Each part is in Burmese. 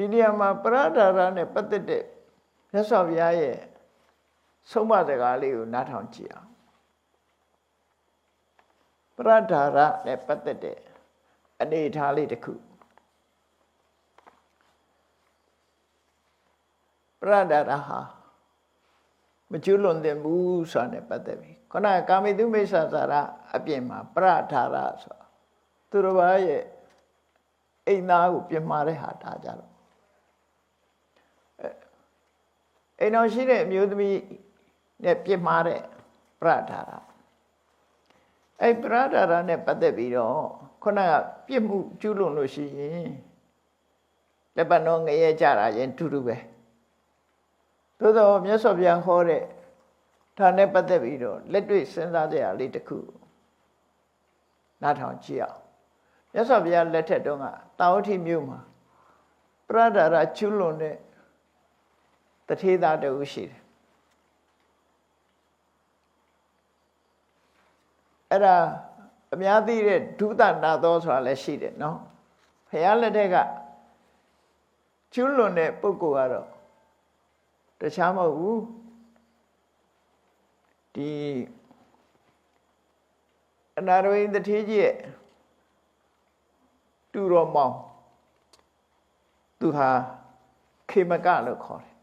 ဒီနေရာမှာပရဒါရနဲ့ပတ်သက်တဲ့မြတ်စွာဘုရားရဲ့ဆုံးမစကားလေးကိုနားထောင်ကြည့်အောင်ပရဒါရနဲ့ပတ်သက်တဲ့အနေအထားလေးတစ်ခုပရဒါရဟာမကျွလွန်တဲ့ဘူးဆိုတာနဲ့ပတ်သက်ပြီခုနကကာမိတုမိစ္ဆာစာရအပြင်မှာပရဒါရဆိုတာသူတော်ဘာရဲ့အိမ်သားကိုပြင်မာတဲ့ဟာဒါကြတော့ အိမ်တော်ရှိတဲ့အမျိုးသမီးနဲ့ပြင်မာတဲ့ပရဒါရအဲ့ပရဒါရနဲ့ပတ်သက်ပြီးတော့ခုနကပြစ်မှုကျူးလွန်လို့ရှိရင်လက်ပတ်တော့ငရဲကြတာရင်တူတူပဲသို့တော့မြတ်စွာဘုရားဟောတဲ့ဒါနဲ့ပတ်သက်ပြီးတော့လက်တွေ့စဉ်းစားကြရလေးတစ်ခုနားထောင်ကြည့်အောင်မြတ်စွာဘုရားလက်ထက်တုန်းကတာဝတိမြို့မှာပရဒါရကျူးလွန်တဲ့ တထေးသားတူရှိတယ်အဲ့ဒါအများသိတဲ့ဒုသနာသောဆိုတာလည်းရှိတယ်နော်ဖះလက်ထက်ကကျွလွန်တဲ့ပုဂ္ဂိုလ်ကတော့တခြားမဟုတ်ဘူးဒီအနာရဝိတထေးကြီးရဲ့တူတော်မောင်သူဟာခေမကလို့ခေါ်တယ်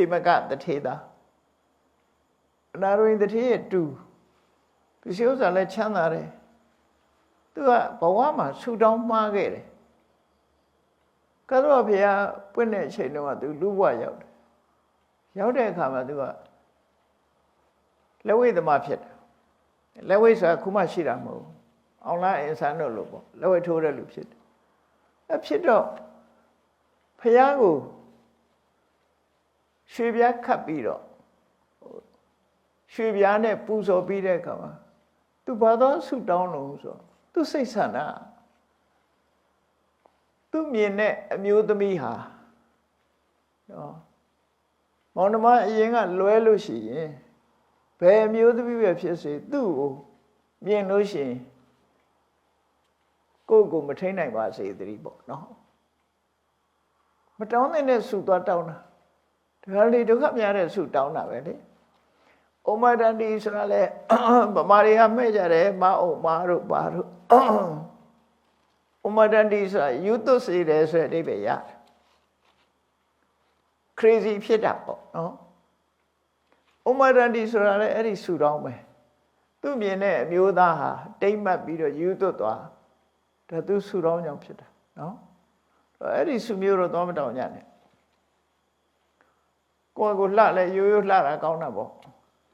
ခေမကတထေးသားအနာရဝိတထေးရဲ့တူပစ္စည်းဥစ္စာလည်းချမ်းသာတယ်သူကဘဝမှာဆူတောင်းမှားခဲ့တယ်ကသောဘုရားပွင့်တဲ့အချိန်တုန်းကသူလူဘဝရောက်တယ်ရောက်တဲ့အခါမှာသူကလက်ဝိသမားဖြစ်တယ်လက်ဝိဆိုတာခုမှရှိတာမဟုတ်ဘူးအောင်လားအင်ဆန်တို့လို့ပေါ့လက်ဝိထိုးတဲ့လူဖြစ်တယ်အဖြစ်တော့ဘုရားကို ရွှေပြားခတ်ပြီးတော့ရွှေပြားနဲ့ပူဇော်ပြီးတဲ့အခါမှာသူဘာသောဆုတောင်းလို့ဆိုတော့သူစိတ်ဆန္ဒသူမြင်တဲ့အမျိုးသမီးဟာနော်မောင်နှမအရင်ကလွဲလို့ရှိရင်ဘယ်အမျိုးသမီးပဲဖြစ်စေသူ့ကိုမြင်လို့ရှိရင်ကိုယ့်ကိုမထိန်နိုင်ပါစေသတိပေါ့နော်မတောင်းတဲ့ဆုသွားတောင်းတာ ဒါလေဒုက္ခများတဲ့ဆုတောင်းတာပဲလေဩမတန်ဒီဆိုတာလေဗမာတွေကမဲ့ကြတယ်မအောင်မာတို့ပါတို့ဩမတန်ဒီဆိုတာယူသွစေတယ်ဆိုတဲ့အဓိပ္ပာယ်ရတယ် crazy ဖြစ်တာပေါ့နော်ဩမတန်ဒီဆိုတာလေအဲ့ဒီဆူတောင်းပဲသူမြင်တဲ့အမျိုးသားဟာတိမ့်မှတ်ပြီးတော့ယူသွသွားဒါသူဆူတောင်းကြောင့်ဖြစ်တာနော်အဲ့ဒီဆူမျိုးတော့သွားမတောင်းကြနဲ့ ကိုယ်ကိုလှလဲရိုးရိုးလှတာကောင်းတာပေါ့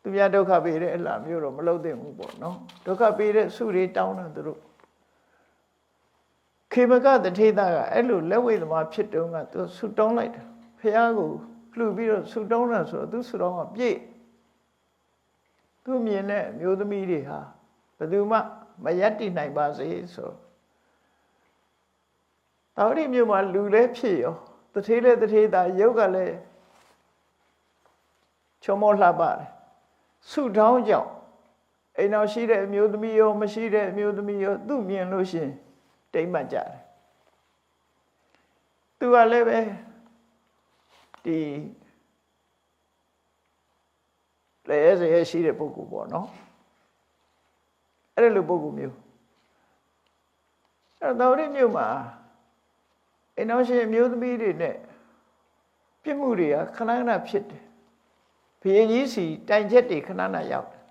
သူများဒုက္ခပေးတဲ့အလားမျိုးတော့မလုပ်သင့်ဘူးပေါ့နော်ဒုက္ခပေးတဲ့ဆုတွေတောင်းတာသူတို့ခေမကတထေသားကအဲ့လိုလက်ဝိသမားဖြစ်တုန်းကသူဆုတောင်းလိုက်တာဖះကိုလှူပြီးတော့ဆုတောင်းတာဆိုတော့သူဆုတောင်းကပြည့်သူမြင်တဲ့အမျိုးသမီးတွေဟာဘယ်သူမှမယက်တည်နိုင်ပါစေဆိုတော်ရီမြို့မှာလူလည်းဖြစ်ရောတထေးလည်းတထေးသားရုပ်ကလည်း ချုံမောလှပတယ်ဆုတောင်းကြောင့်အိမ်တော်ရှိတဲ့အမျိုးသမီးရောမရှိတဲ့အမျိုးသမီးရောသူ့မြင်လို့ရှင်တိမ်မှတ်ကြတယ်သူကလည်းပဲဒီလေရစေရှိတဲ့ပုဂ္ဂိုလ်ပေါ့နော်အဲ့ဒီလိုပုဂ္ဂိုလ်မျိုးအဲ့တော့တော်ရမြို့မှာအိမ်တော်ရှိအမျိုးသမီးတွေနဲ့ပြစ်မှုတွေကခဏခဏဖြစ်တယ် ဘုရင်ကြီးစီတိုင်ချက်တွေခဏခဏရောက်တယ်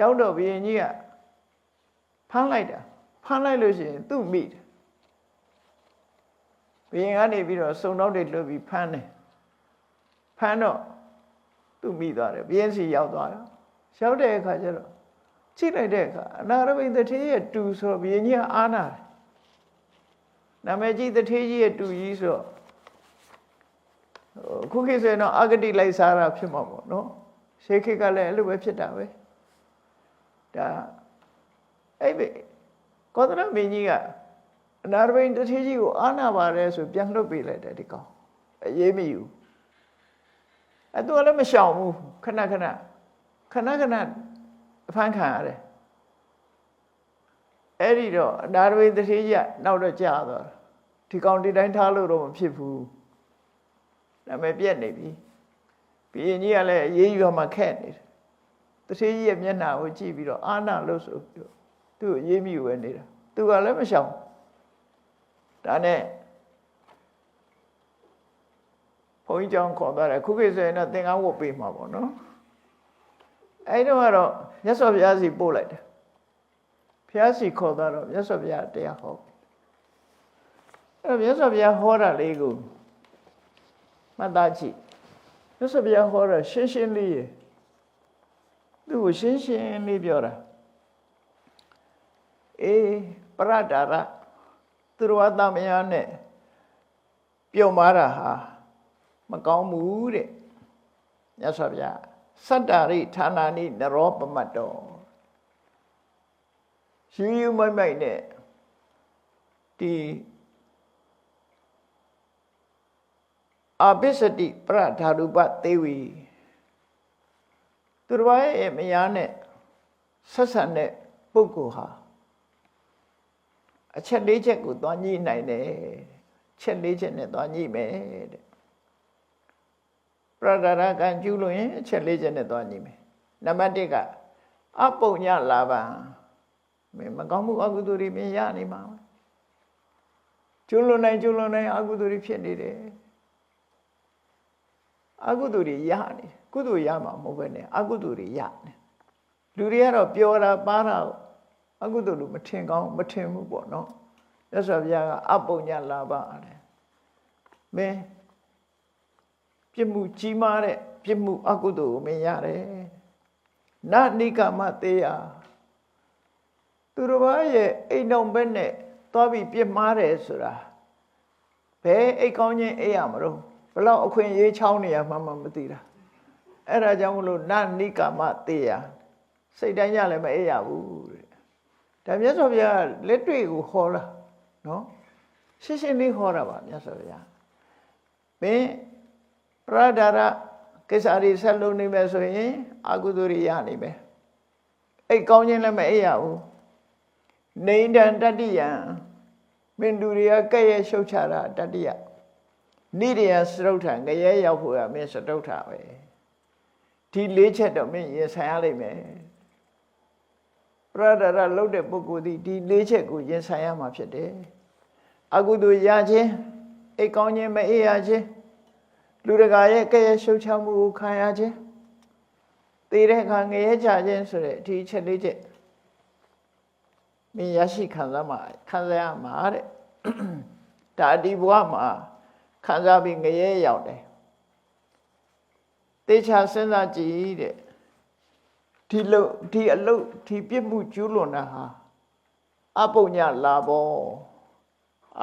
ရောက်တော့ဘုရင်ကြီးကဖမ်းလိုက်တာဖမ်းလိုက်လို့ရှိရင်သူ့မိတယ်ဘုရင်ကနေပြီးတော့စုံတော့တွေလွတ်ပြီးဖမ်းတယ်ဖမ်းတော့သူ့မိသွားတယ်ဘုရင်စီရောက်သွားတယ်ရောက်တဲ့အခါကျတော့ကြည့်လိုက်တဲ့အခါအနာရဘိသထေးရဲ့တူဆိုတော့ဘုရင်ကြီးကအားနာတယ်နာမည်ကြီးသထေးကြီးရဲ့တူကြီးဆိုတော့ ခုခေတ်ဆိုရင်တော့အဂတိလိုက်စားတာဖြစ်မှာပေါ့နော်ရှေးခေတ်ကလည်းအဲ့လိုပဲဖြစ်တာပဲဒါအဲ့ပဲကောသရမင်းကြီးကအနာရဘိန်တထေးကြီးကိုအာနာပါတယ်ဆိုပြန်လွတ်ပေးလိုက်တယ်ဒီကောင်အေးမယူအဲ့သူကလည်းမရှောင်ဘူးခဏခဏခဏခဏအဖမ်းခံရတယ်အဲ့ဒီတော့အနာရဘိန်တထေးကြီးကနောက်တော့ကြာသွားတယ်ဒီကောင်ဒီတိုင်းထားလို့တော့မဖြစ်ဘူး နာမည်ပြက်နေပြီဘီရင်ကြီးကလည်းအေးအေးရွာမှာခက်နေတယ်တထေးကြီးရဲ့မျက်နှာကိုကြည့်ပြီးတော့အာနာလို့ဆိုပြီးတော့သူ့ကိုအေးမိဝဲနေတာသူကလည်းမရှောင်ဒါနဲ့ဘုန်းကြီးကြောင့်ခေါ်သွားတယ်ခုခေတ်ဆိုရင်တော့သင်္ကန်းဝတ်ပေးမှာပေါ့နော်အဲဒီတော့ကတော့မြတ်စွာဘုရားစီပို့လိုက်တယ်ဘုရားစီခေါ်သွားတော့မြတ်စွာဘုရားတရားဟောအဲ့တော့မြတ်စွာဘုရားဟောတာလေးကို မှတ်သားကြည့်မြတ်စွာဘုရားဟောတာရှင်းရှင်းလေးရယ်သူ့ကိုရှင်းရှင်းလေးပြောတာအေးပရဒါရသူတော်ဝသမယနဲ့ပြုံမာတာဟာမကောင်းဘူးတဲ့မြတ်စွာဘုရားစတ္တာရိဌာနာနိနရောပမတ်တော်ယူယူမိုက်မိုက်နဲ့ဒီ အဘိစတိပရဓာရုပသေဝီသူတော်ရဲ့မယားနဲ့ဆက်ဆံတဲ့ပုဂ္ဂိုလ်ဟာအချက်လေးချက်ကိုသွားညှိနိုင်တယ်ချက်လေးချက်နဲ့သွားညှိမယ်တဲ့ပရဒရကံကျူးလို့ရင်အချက်လေးချက်နဲ့သွားညှိမယ်နံပါတ်1ကအပုံညလာပံမင်းမကောင်းမှုအကုသိုလ်တွေမင်းရနေမှာကျူးလွန်နိုင်ကျူးလွန်နိုင်အကုသိုလ်တွေဖြစ်နေတယ် အကုသိုလ်တွေရနေကုသိုလ်ရမှာမဟုတ်ပဲနဲ့အကုသိုလ်တွေရနေလူတွေကတော့ပျော်တာပါတာအကုသိုလ်လို့မထင်ကောင်းမထင်ဘူးပေါ့နော်မြတ်စွာဘုရားကအပုံညလာပါတယ်မင်းပြစ်မှုကြီးမားတဲ့ပြစ်မှုအကုသိုလ်ကိုမင်းရတယ်နနိကမသေးရသူတော်ဘာရဲ့အိမ်တော်ဘက်နဲ့သွားပြီးပြစ်မှားတယ်ဆိုတာဘယ်အိတ်ကောင်းချင်းအိတ်ရမလို့ ဘလောက်အခွင့်အရေးချောင်းနေရမှမှမသိတာအဲ့ဒါကြောင့်မလို့နနိကမသေးရစိတ်တိုင်းကြလည်းမအိတ်ရဘူးတဲ့ဒါမြတ်စွာဘုရားလက်တွေ့ကိုဟောတာနော်ရှင်းရှင်းလေးဟောတာပါမြတ်စွာဘုရားမင်းပရဒါရကိစ္စတွေဆက်လုပ်နေမယ်ဆိုရင်အကုသိုလ်တွေရနိုင်မယ်အိတ်ကောင်းခြင်းလည်းမအိတ်ရဘူးနေဒံတတ္တိယံမင်းလူတွေကကဲ့ရဲ့ရှုတ်ချတာတတ္တိယ နိရိယစရုဋ္ဌံငရဲရောက်ဖို့ကမင်းစတုဋ္ဌပဲဒီလေးချက်တော့မင်းရင်ဆိုင်ရလိမ့်မယ်ပရဒရလုတ်တဲ့ပုဂ္ဂိုလ်ဒီဒီလေးချက်ကိုရင်ဆိုင်ရမှာဖြစ်တယ်အကုသိုလ်ရခြင်းအိတ်ကောင်းခြင်းမအေးရခြင်းလူတကာရဲ့ကဲ့ရဲ့ရှုတ်ချမှုကိုခံရခြင်းတည်တဲ့အခါငရဲကြခြင်းဆိုတဲ့ဒီချက်လေးချက်မင်းရရှိခံစားမှာခံစားရမှာတဲ့ဒါဒီဘဝမှာ ခံစားပြီးငရဲရောက်တယ်တေချာစဉ်းစားကြည့်တဲ့ဒီလုံဒီအလုတ်ဒီပြစ်မှုကျူးလွန်တာဟာအပုညလာဘော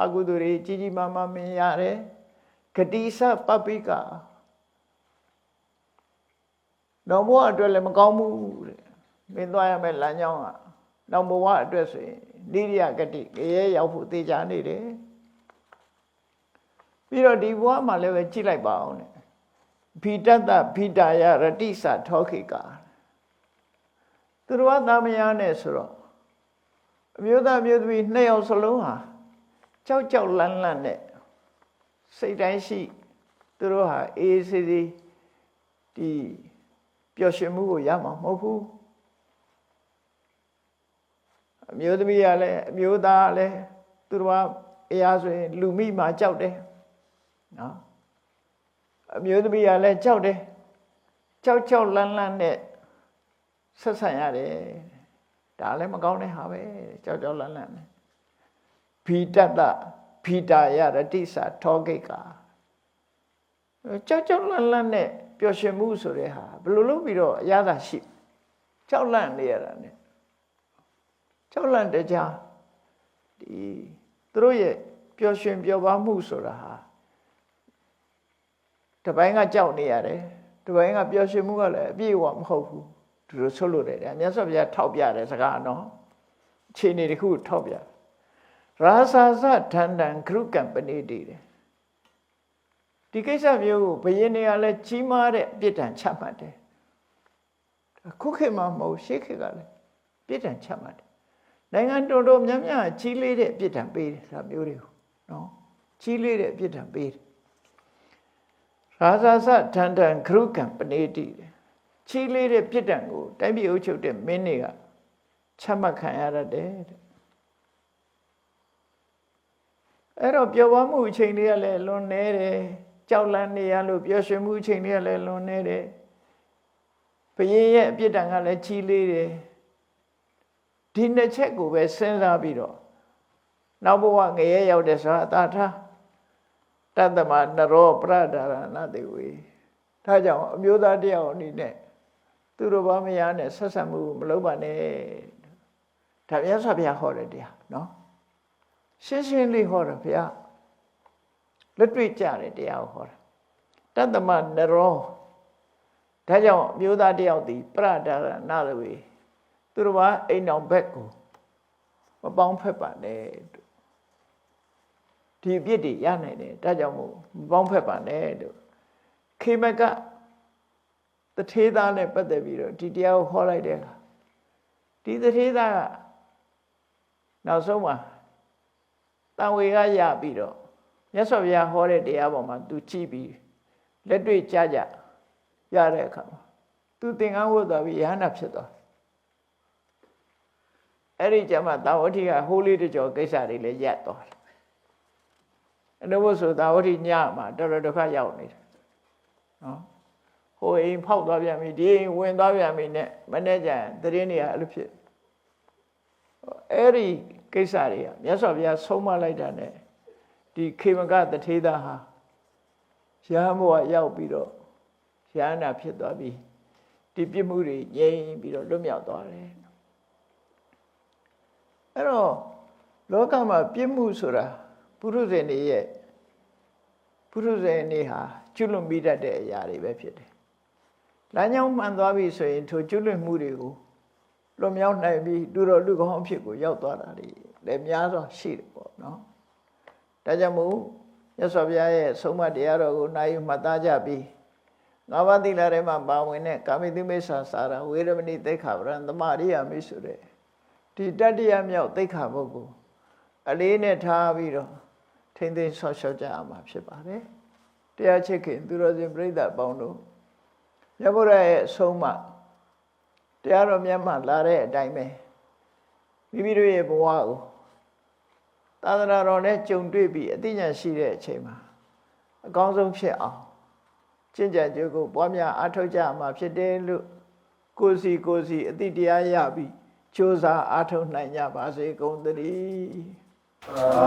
အကုသိုလ်တွေကြီးကြီးမားမားမင်းရတယ်ဂတိစပပိကနောက်ဘဝအတွက်လည်းမကောင်းဘူးတဲ့မင်းသွားရမယ့်လမ်းကြောင်းကနောက်ဘဝအတွက်ဆိုရင်နိရိယဂတိရဲရောက်ဖို့သေချာနေတယ် ပြီးတော့ဒီဘဝမှာလည်းပဲကြည့်လိုက်ပါအောင်တဲ့ဘိတတ္တဘိတာယရတိစထောခိကာသူတော်သားမယားနဲ့ဆိုတော့အမျိုးသားမျိုးသမီးနှစ်ယောက်စလုံးဟာကြောက်ကြောက်လန့်လန့်နဲ့စိတ်တိုင်းရှိသူတို့ဟာအေးစေးစေးဒီပျော်ရွှင်မှုကိုရမှာမဟုတ်ဘူးအမျိုးသမီးကလည်းအမျိုးသားကလည်းသူတို့ကအရာဆိုရင်လူမိမှကြောက်တယ် နော်အမျိုးသမီးကလည်းကြောက်တယ်ကြောက်ကြောက်လန့်လန့်နဲ့ဆက်ဆံရတယ်ဒါလည်းမကောင်းတဲ့ဟာပဲကြောက်ကြောက်လန့်လန့်နဲ့ဘီတတ္တဘီတာယရတိစာထောဂိတ်ကကြောက်ကြောက်လန့်လန့်နဲ့ပျော်ရွှင်မှုဆိုတဲ့ဟာဘယ်လိုလုပ်ပြီးတော့အရသာရှိကြောက်လန့်နေရတာ ਨੇ ကြောက်လန့်တကြားဒီသူတို့ရဲ့ပျော်ရွှင်ပျော်ပါမှုဆိုတာဟာ တပိုင်းကကြောက်နေရတယ်တပိုင်းကပျော်ရွှင်မှုကလည်းအပြည့်အဝမဟုတ်ဘူးသူတို့ဆွလို့တယ်တဲ့မြတ်စွာဘုရားထောက်ပြတယ်စကားနော်အခြေအနေတစ်ခုထောက်ပြရာသာသဒန္တံဂရုကံပဏိတိတယ်ဒီကိစ္စမျိုးကိုဘယင်းတွေကလည်းကြီးမားတဲ့အပြစ်ဒဏ်ချမှတ်တယ်ခုခေတ်မှာမဟုတ်ရှေးခေတ်ကလည်းပြစ်ဒဏ်ချမှတ်တယ်နိုင်ငံတော်တော်များများကြီးလေးတဲ့အပြစ်ဒဏ်ပေးတယ်ဒါမျိုးတွေကိုနော်ကြီးလေးတဲ့အပြစ်ဒဏ်ပေးတယ် ရာဇာစထန်တန်ခရုကံပနေတိတဲ့ကြီးလေးတဲ့ပြစ်ဒဏ်ကိုတိုင်းပြည်အုပ်ချုပ်တဲ့မင်းတွေကချမှတ်ခံရတတ်တယ်တဲ့အဲ့တော့ပျော်ပါမှုအချိန်လေးကလည်းလွန်နေတယ်ကြောက်လန့်နေရလို့ပျော်ရွှင်မှုအချိန်လေးကလည်းလွန်နေတယ်ဘုရင်ရဲ့အပြစ်ဒဏ်ကလည်းကြီးလေးတယ်ဒီနှစ်ချက်ကိုပဲစဉ်းစားပြီးတော့နောက်ဘဝငရဲရောက်တဲ့ဆိုတာအသာထား တတ္တမနရောပရဒါရဏတေဝေဒါကြောင့်အမျိုးသားတယောက်အနေနဲ့သူတို့ဘာမယားနဲ့ဆက်ဆံမှုမလုပ်ပါနဲ့ဒါမြတ်စွာဘုရားဟောတဲ့တရားနော်ရှင်းရှင်းလေးဟောတယ်ဘုရားလက်တွေ့ကြတယ်တရားကိုဟောတာတတ္တမနရောဒါကြောင့်အမျိုးသားတယောက်ဒီပရဒါရဏတေဝေသူတို့ဘာအိမ်အောင်ဘက်ကိုမပေါင်းဖက်ပါနဲ့ ဒီအပြစ်တွေရနိုင်တယ်ဒါကြောင့်မို့မပေါင်းဖက်ပါနဲ့တို့ခေမကတထေးသားနဲ့ပတ်သက်ပြီးတော့ဒီတရားကိုဟောလိုက်တဲ့အခါဒီတထေးသားကနောက်ဆုံးမှာတန်ဝေကရပြီးတော့မြတ်စွာဘုရားဟောတဲ့တရားပေါ်မှာသူကြည့်ပြီးလက်တွေ့ကြကြရတဲ့အခါမှာသူသင်္ကန်းဝတ်သွားပြီးရဟန္တာဖြစ်သွားအဲ့ဒီကျမှတာဝတိကဟိုးလေးတကြောကိစ္စတွေလည်းရပ်သွားတယ် အဲ့လိုဆိုတာဝတိညမှာတော်တော်ဒုက္ခရောက်နေတယ်နော်ဟိုအိမ်ဖောက်သွားပြန်ပြီဒီအိမ်ဝင်သွားပြန်ပြီနဲ့မနေ့ကျရင်တရင်တွေကအဲ့လိုဖြစ်အဲ့ဒီကိစ္စတွေကမြတ်စွာဘုရားဆုံးမလိုက်တာ ਨੇ ဒီခေမကတထေးသားဟာရဟန်းဘဝရောက်ပြီးတော့ရဟန္တာဖြစ်သွားပြီဒီပြစ်မှုတွေငြိမ်းပြီးတော့လွတ်မြောက်သွားတယ်အဲ့တော့လောကမှာပြစ်မှုဆိုတာ ပုရုဇဉ်တွေရဲ့ပုရုဇဉ်တွေဟာကျွလွန်မိတတ်တဲ့အရာတွေပဲဖြစ်တယ်။လမ်းကြောင်းမှန်သွားပြီဆိုရင်ထိုကျွလွန်မှုတွေကိုလွန်မြောက်နိုင်ပြီးလူတော်လူကောင်းအဖြစ်ကိုရောက်သွားတာတွေလည်းများစွာရှိတယ်ပေါ့နော်။ဒါကြောင့်မို့ရသော်ဘုရားရဲ့ဆုံးမတရားတော်ကိုနိုင်မှတ်သားကြပြီးငါးပါးသီလထဲမှာပါဝင်တဲ့ကာမိတုမိစ္ဆာစာရဝေရမဏိသိက္ခာပရံသမာရိယာမိဆိုတဲ့ဒီတတ္တယမြောက်သိက္ခာပုဂ္ဂိုလ်အလေးနဲ့ထားပြီးတော့ ထိမ့်သိမ်းဆော့ရှော့ကြရမှာဖြစ်ပါတယ်တရားချစ်ခင်သူတော်စင်ပြိဿအပေါင်းတို့မြတ်ဗုဒ္ဓရဲ့အဆုံးအမတရားတော်မြတ်မှလာတဲ့အတိုင်းပဲမိမိတို့ရဲ့ဘဝကိုသာသနာတော်နဲ့ကြုံတွေ့ပြီးအသိဉာဏ်ရှိတဲ့အချိန်မှာအကောင်းဆုံးဖြစ်အောင်ကျင့်ကြံကြိုးကိုပွားများအားထုတ်ကြမှာဖြစ်တယ်လို့ကိုယ်စီကိုယ်စီအသိတရားရပြီးကြိုးစားအားထုတ်နိုင်ကြပါစေကုန်သတည်း Amém.